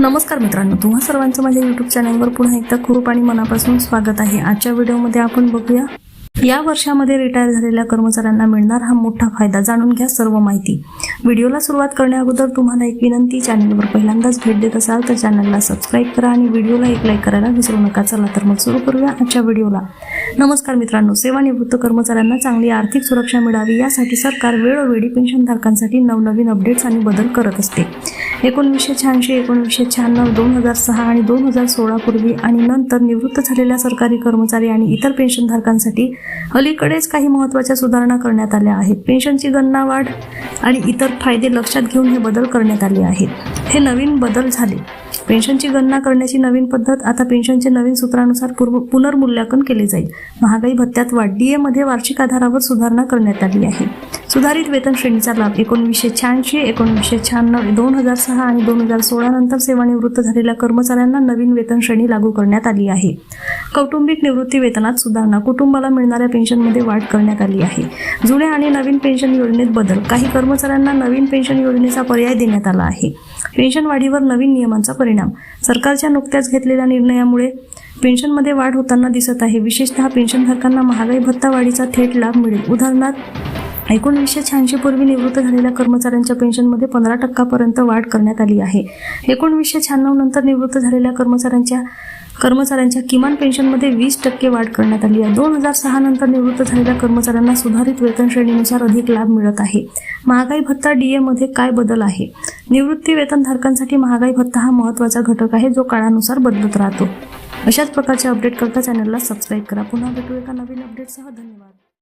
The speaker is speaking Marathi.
नमस्कार मित्रांनो तुम्हा सर्वांचं माझ्या यूट्यूब चॅनलवर पुन्हा एकदा खूप आणि मनापासून स्वागत आहे. आजच्या व्हिडिओमध्ये आपण बघूया या वर्षामध्ये रिटायर झालेल्या कर्मचाऱ्यांना मिळणार हा मोठा फायदा. जाणून घ्या सर्व माहिती. व्हिडिओला सुरुवात करण्याअगोदर तुम्हाला एक विनंती चॅनलवर पहिल्यांदाच भेट देत असाल तर चॅनलला सबस्क्राईब करा आणि व्हिडिओला एक लाईक करायला विसरू नका. चला तर मग सुरू करूया आजच्या व्हिडिओला. नमस्कार मित्रांनो सेवानिवृत्त कर्मचाऱ्यांना चांगली आर्थिक सुरक्षा मिळावी यासाठी सरकार वेळोवेळी पेन्शनधारकांसाठी नवनवीन अपडेट्स आणि बदल करत असते. एकोणवीसशे शहाऐंशी एकोणवीसशे शहाण्णव दोन हजार सहा आणि दोन हजार सोळापूर्वी आणि नंतर निवृत्त झालेल्या सरकारी कर्मचारी आणि इतर पेन्शनधारकांसाठी अलीकडेच काही महत्त्वाच्या सुधारणा करण्यात आल्या आहेत. पेन्शनची गणना वाढ आणि इतर फायदे लक्षात घेऊन हे बदल करण्यात आले आहेत. हे नवीन बदल झाले. पेन्शनची गणना करण्याची नवीन पद्धत आता पेन्शनचे नवीन सूत्रानुसार पूर्व पुनर्मूल्यांकन केले जाईल. महागाई भत्त्यात वाढ डीएमध्ये वार्षिक आधारावर सुधारणा करण्यात आली आहे. सुधारित वेतन श्रेणीचा लाभ एकोणीसशे शहाऐंशी एकोणवीसशे शहाण्णव दोन हजार सहा आणि दोन हजार सोळा नंतर सेवानिवृत्त झालेल्या कर्मचाऱ्यांना नवीन वेतन श्रेणी लागू करण्यात आली आहे. कौटुंबिक निवृत्ती वेतनात सुधारणा कुटुंबाला मिळणाऱ्या पेन्शनमध्ये वाढ करण्यात आली आहे. जुन्या आणि नवीन पेन्शन योजनेत बदल. काही कर्मचाऱ्यांना नवीन पेन्शन योजनेचा पर्याय देण्यात आला आहे. पेन्शन वाढीवर नवीन नियमांचा परिणाम सरकारच्या नुकत्याच घेतलेल्या निर्णयामुळे पेन्शनमध्ये वाढ होताना दिसत आहे. विशेषतः पेन्शनधारकांना महागाई भत्ता वाढीचा थेट लाभ मिळेल. उदाहरणार्थ एकोणवीसशे शहाऐंशी पूर्वी निवृत्त झालेल्या कर्मचाऱ्यांच्या पेन्शनमध्ये पंधरा टक्कापर्यंत वाढ करण्यात आली आहे. एकोणवीसशे शहाण्णव नंतर निवृत्त झालेल्या कर्मचाऱ्यांच्या कर्मचाऱ्यांच्या किमान पेन्शनमध्ये वीस टक्के वाढ करण्यात आली आहे. दोन हजार सहा नंतर निवृत्त झालेल्या कर्मचाऱ्यांना सुधारित वेतन श्रेणीनुसार अधिक लाभ मिळत आहे. महागाई भत्ता डी एमध्ये काय बदल आहे? निवृत्ती वेतनधारकांसाठी महागाई भत्ता हा महत्त्वाचा घटक आहे जो काळानुसार बदलत राहतो. अशाच प्रकारचे अपडेट करता चॅनलला सबस्क्राईब करा. पुन्हा भेटू एका नवीन अपडेटसह. धन्यवाद.